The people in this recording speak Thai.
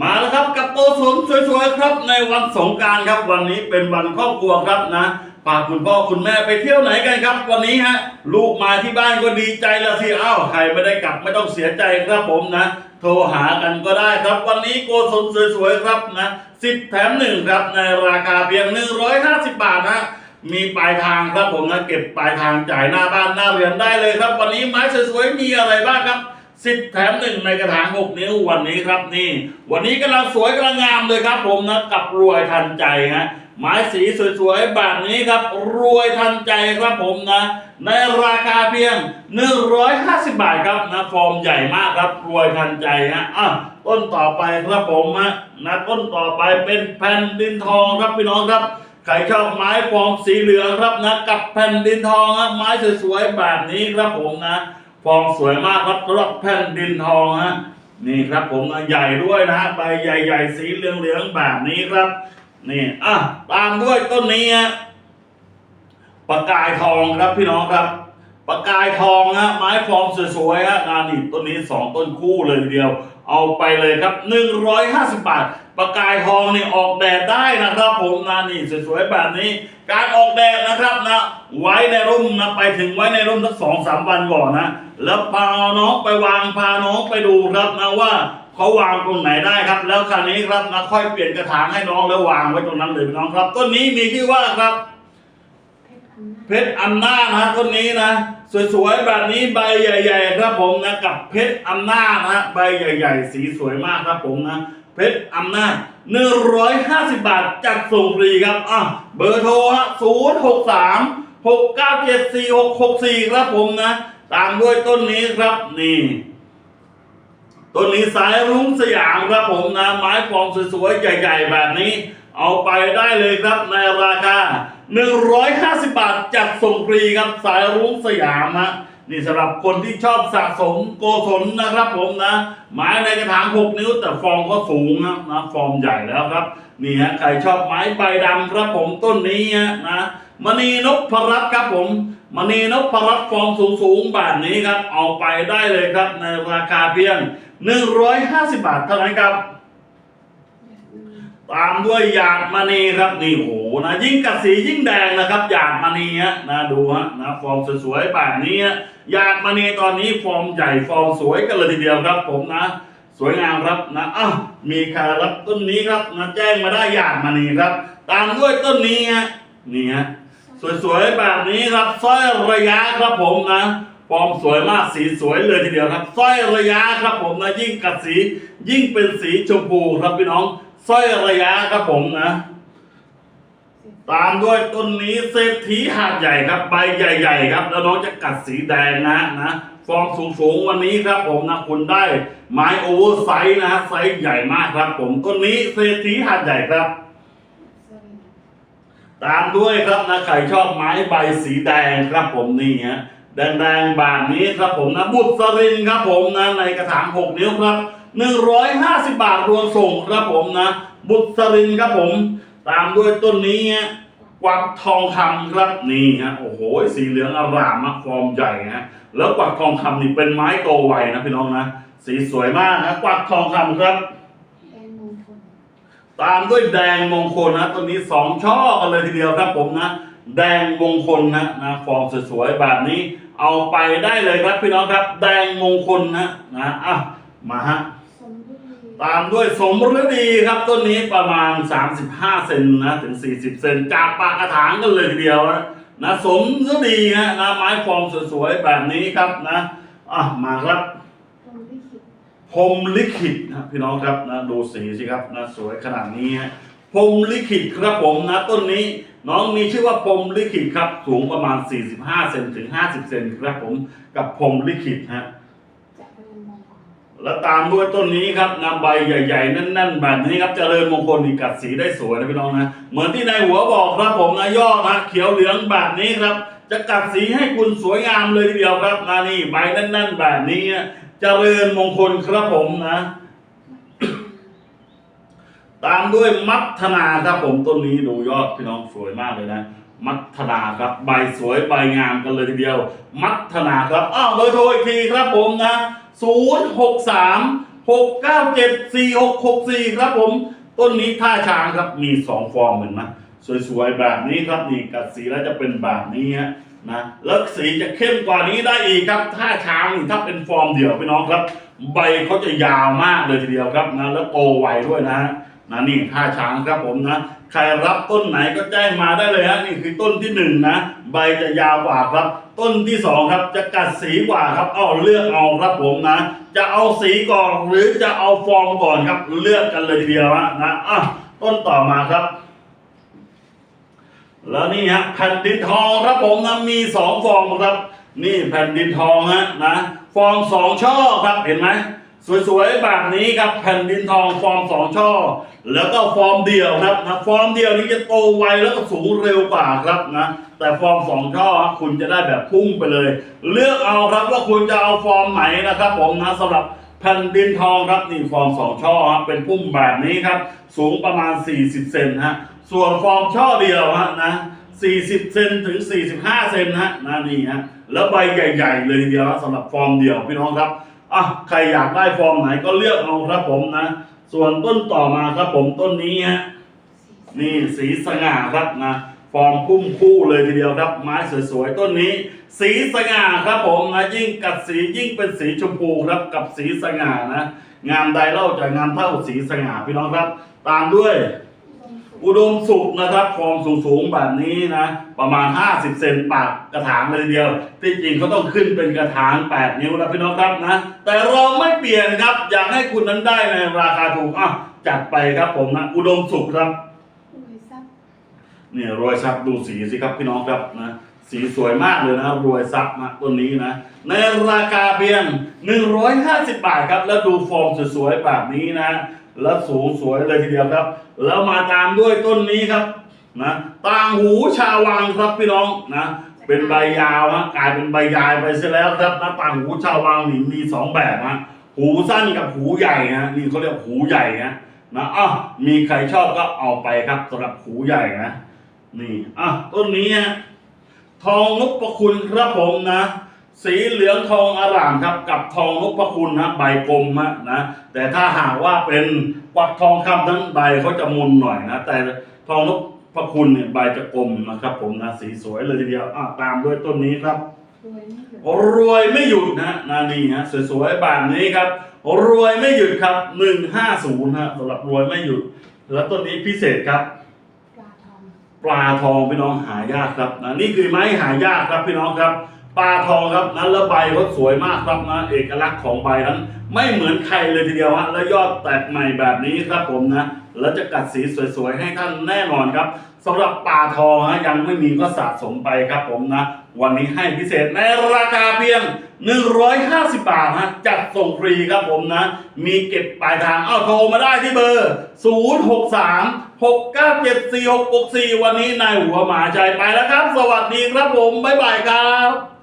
มาแล้วครับกับโตสนสวยๆครับในวันสงการครับ วันนี้เป็นวันครอบครัวครับนะพาคุณพ่อคุณแม่ไปเที่ยวไหนกันครับ วันนี้ฮะลูกมาที่บ้านก็ดีใจแล้วสิอ้าวใครไม่ได้กลับไม่ต้องเสียใจครับผมนะ โทรหากันก็ได้ครับ วันนี้โกศลสวยๆครับนะสิบแถมหนึ่งครับในราคาเพียง150บาทนะมีปลายทางครับผมนะเก็บปลายทางจ่ายหน้าบ้านหน้าเรือนได้เลยครับ วันนี้ไม้สวยๆมีอะไรบ้างครับ สิบแถมหนึ่งในกระถางหกนิ้ววันนี้ครับนี่ วันนี้กำลังสวยกำลังงามเลยครับ ผมนะกับรวยทันใจฮะไม้สีสวยๆแบบนี้ครับ รวยทันใจครับผมนะ ในราคาเพียง 150 บาทครับนะฟอร์มใหญ่มากครับรวยทันใจฮะอะต้นต่อไปครับผมฮะนะต้นต่อไปเป็นแผ่นดินทองครับพี่น้องครับใครชอบไม้ฟอร์มสีเหลืองครับนะ กับแผ่นดินทองฮะไม้สวยๆแบบนี้ครับผมนะ ฟอร์มสวยมากครับรับแผ่นดินทองฮะนี่ครับผมใหญ่ด้วยนะฮะใบใหญ่ๆสีเหลืองๆแบบนี้ครับ นี่อะตามด้วยต้นนี้ฮะประกายทองครับพี่น้องครับ ประกายทองฮะไม้ฟอร์มสวยๆฮะงานนี่ต้นนี้สองต้นคู่เลยทีเดียว เอาไปเลยครับ150บบาทประกายทองนี่ออกแดดได้นะครับ ผมนะนี่สวยๆแบบนี้ การออกแดดนะครับนะ ไว้ในร่มนะไปถึงไว้ในร่มสักสองสามวันก่อนนะ แล้วพาน้องไปวางพาน้องไปดูครับนะว่าเขาวางตรงไหนได้ครับ แล้วคราวนี้ครับนะค่อยเปลี่ยนกระถางให้น้องแล้ววางไว้ตรงนั้นเลยน้องครับ ต้นนี้มีชื่อว่าครับ เพชรอำนาจนะต้นนี้นะสวยๆแบบนี้ใบใหญ่ ๆ ครับผมนะกับเพชรอำนาจนะใบใหญ่ ๆ สีสวยมากครับผมนะเพชรอำนาจ150 บาทจัดส่งฟรีครับอะเบอร์โทรฮะ063 697 4664 ครับผมนะ ตามด้วยต้นนี้ครับนี่ต้นนี้สายรุ้งสยามครับผมนะ ไม้ฟอร์มสวยๆ ใหญ่ๆ แบบนี้ เอาไปได้เลยครับในราคา 150 บาทจัดส่งฟรีครับสายรุ้งสยามฮะนี่สำหรับคนที่ชอบสะสมโกศลนะครับผมนะ ไม้ในกระถาง 6 นิ้ว แต่ฟอร์มก็สูงนะนะฟอร์มใหญ่แล้วครับ นี่ฮะใครชอบไม้ใบดำครับผมต้นนี้นะ มณีนพพรัตครับผมมณีนพพรัตฟอร์มสูงๆแบบนี้ครับ เอาไปได้เลยครับ ในราคาเพียง 150 บาทเท่านั้นครับ ตามด้วยหยาดมณีครับนี่โหนะยิ่งกัดสียิ่งแดงนะครับหยาดมณีฮะนะดูฮะนะฟอร์มสวยๆแบบนี้ฮะหยาดมณีตอนนี้ฟอร์มใหญ่ฟอร์มสวยกันเลยทีเดียวครับ ผมนะสวยงามครับนะอ้าวมีครรับต้นนี้ครับนะแจ้งมาได้หยาดมณีครับ ตามด้วยต้นนี้ฮะนี่ฮะ สวยๆแบบนี้ครับสร้อยระยะครับผมนะฟอร์มสวยมากสีสวยเลยทีเดียวครับสร้อยระยะครับผมนะยิ่งกัดสี ยิ่งเป็นสีชมพูครับพี่น้องสร้อยระยะครับผมนะตามด้วยต้นนี้เศรษฐีหาดใหญ่ครับใบใหญ่ ๆ ครับ แล้วน้องจะกัดสีแดงนะนะฟอร์มสูงๆวันนี้ครับผมนะคุณได้ไม้โอเวอร์ไซส์นะฮะไซส์ใหญ่มากครับ ผมต้นนี้เศรษฐีหาดใหญ่ครับ ตามด้วยครับนะใครชอบไม้ใบสีแดงครับผมนี่ฮะแดงๆแบบนี้ครับผมนะบุตรสรินครับผมนะในกระถางหกนิ้วครับหนึ่งร้อยห้าสิบบาทรวมส่งครับผมนะ บุตรสรินครับผม ตามด้วยต้นนี้ฮะกวักทองคำครับนี่ฮะโอ้โหสีเหลืองอร่ามมากฟอร์มใหญ่ฮะแล้วกวักทองคำนี่เป็นไม้โตไวนะพี่น้องนะสีสวยมากนะกวักทองคำครับ ตามด้วยแดงมงคลนะตัวนี้สองช่อกันเลยทีเดียวครับผมนะ แดงมงคลนะนะฟอร์มสวยๆแบบนี้ เอาไปได้เลยครับพี่น้องครับ แดงมงคลนะนะอะมาฮะตามด้วยสมฤดีครับต้นนี้ประมาณ 35 เซนนะถึง 40 เซนจากปากกระถางกันเลยทีเดียวนะนะสมฤดีฮะนะไม้ฟอร์มสวยๆแบบนี้ครับนะอะมาครับ พรมลิขิตนะพี่น้องครับนะดูสีสิครับนะสวยขนาดนี้ฮะพรมลิขิตครับผมนะต้นนี้น้องมีชื่อว่าพรมลิขิตครับ สูงประมาณ 45 เซนถึง 50 เซนครับผมกับพรมลิขิตฮะแล้วตามด้วยต้นนี้ครับนะใบใหญ่ๆแน่นๆแบบนี้ครับเจริญมงคลนี่กัดสีได้สวยนะพี่น้องนะเหมือนที่ในหัวบอกครับผมนะยอดนะเขียวเหลืองแบบนี้ครับ จะกัดสีให้คุณสวยงามเลยทีเดียวครับนะนี่ใบแน่นๆแบบนี้ เจริญมงคลครับผมนะ ตามด้วยมัทนาครับผมต้นนี้ดูยอดพี่น้องสวยมากเลยนะ มัทนาครับใบสวยใบงามกันเลยทีเดียว มัทนาครับอ้าวเบอร์โทรอีกทีครับผมนะ0 6 3 6974664ครับผม ต้นนี้ท่าช้างครับมีสองฟอร์มเหมือนไหมสวยๆแบบนี้ครับนี่กัดสีแล้วจะเป็นแบบนี้ฮะ นะแล้วสีจะเข้มกว่านี้ได้อีกครับท่าช้างถ้าเป็นฟอร์มเดี่ยวพี่น้องครับ ใบเขาจะยาวมากเลยทีเดียวครับนะแล้วโตไวด้วยนะนะนี่ท่าช้างครับผมนะใครรับต้นไหนก็แจ้งมาได้เลยฮะนี่คือต้นที่หนึ่งนะใบจะยาวกว่าครับ ต้นที่สองครับจะกัดสีกว่าครับเอาเลือกเอาครับผมนะ จะเอาสีก่อนหรือจะเอาฟอร์มก่อนครับเลือกกันเลยทีเดียวฮะนะอะต้นต่อมาครับ แล้วนี่ฮะแผ่นดินทองครับผมนะมีสองฟอร์มครับ นี่แผ่นดินทองฮะนะฟอร์มสองช่อครับเห็นไหมสวยๆแบบนี้ครับแผ่นดินทองฟอร์มสองช่อ แล้วก็ฟอร์มเดียวครับนะฟอร์มเดียวนี้จะโตไวแล้วก็สูงเร็วกว่าครับนะแต่ฟอร์มสองช่อคุณจะได้แบบพุ่งไปเลย เลือกเอาครับว่าคุณจะเอาฟอร์มไหนนะครับผมนะสำหรับ แผ่นดินทองครับนี่ฟอร์มสองช่อฮะเป็นพุ่มแบบนี้ครับ สูงประมาณ 40 เซนฮะส่วนฟอร์มช่อเดียวฮะนะ 40 เซนถึง 45 เซนฮะนะนี่ฮะแล้วใบใหญ่ ๆ เลยทีเดียวสำหรับฟอร์มเดียวพี่น้องครับอะใครอยากได้ฟอร์มไหนก็เลือกเอาครับผมนะ ส่วนต้นต่อมาครับผมต้นนี้ฮะนี่สีสง่าครับนะ ฟอร์มพุ่มคู่เลยทีเดียวครับ ไม้สวยๆ ต้นนี้ สีสง่าครับผมนะยิ่งกัดสียิ่งเป็นสีชมพูครับกับสีสง่านะงามใดเล่าจะงามเท่าสีสง่าพี่น้องครับ ตามด้วย อุดมสุขนะครับฟอร์มสูงๆแบบนี้นะประมาณ 50 เซนปากกระถางเลยทีเดียว ที่จริงเขาต้องขึ้นเป็นกระถาง 8 นิ้วนะพี่น้องครับนะแต่เราไม่เปลี่ยนครับอยากให้คุณนั้นได้ในราคาถูกอะจัดไปครับผมนะอุดมสุขครับรวยซับ เนี่ยรวยซับดูสีสิครับพี่น้องครับนะสีสวยมากเลยนะรวยซับนะต้นนี้นะ ในราคาเพียง 150 บาทครับ แล้วดูฟอร์มสวยๆแบบนี้นะ แล้วสูงสวยเลยทีเดียวครับ แล้วมาตามด้วยต้นนี้ครับนะต่างหูชาววังครับพี่น้องนะเป็นใบยาวฮะกลายเป็นใบยายไปซะแล้วครับนะต่างหูชาววังนี่มีสองแบบฮะหูสั้นกับหูใหญ่ฮะนี่เขาเรียกหูใหญ่ฮะนะอะมีใครชอบก็เอาไปครับสำหรับหูใหญ่นะ นี่ อะ ต้นนี้ฮะทองนพคุณครับผมนะ สีเหลืองทองอร่ามครับ กับทองนพคุณนะใบกลมฮะนะแต่ถ้าหากว่าเป็นกวักทองคำทั้งใบเขาจะมุนหน่อยนะแต่ทองนพคุณเนี่ยใบจะกลมนะครับ ผมนะสีสวยเลยทีเดียวอะตามด้วยต้นนี้ครับรวยไม่หยุดรวยไม่หยุดนะนานี่ฮะสวยๆแบบนี้ครับ รวยไม่หยุดครับหนึ่งห้าศูนย์ฮะสำหรับรวยไม่หยุด แล้วต้นนี้พิเศษครับปลาทอง ปลาทองพี่น้องหายากครับนะนี่คือไม้หายากครับพี่น้องครับ ปลาทองครับนั้นแล้วใบรสสวยมากครับนะเอกลักษณ์ของใบนั้น ไม่เหมือนใครเลยทีเดียวฮะแล้วยอดแตกใหม่แบบนี้ครับผมนะแล้วจะกัดสีสวยๆให้ท่านแน่นอนครับสำหรับปลาทองฮะยังไม่มีก็สะสมไปครับผมนะ วันนี้ให้พิเศษในราคาเพียง 150 บาทฮะจัดส่งฟรีครับผมนะ มีเก็บปลายทางเอาโทรมาได้ที่เบอร์ 063 697 4664 วันนี้นายหัวหมาใจไปแล้วครับ สวัสดีครับผม บ๊ายบายครับ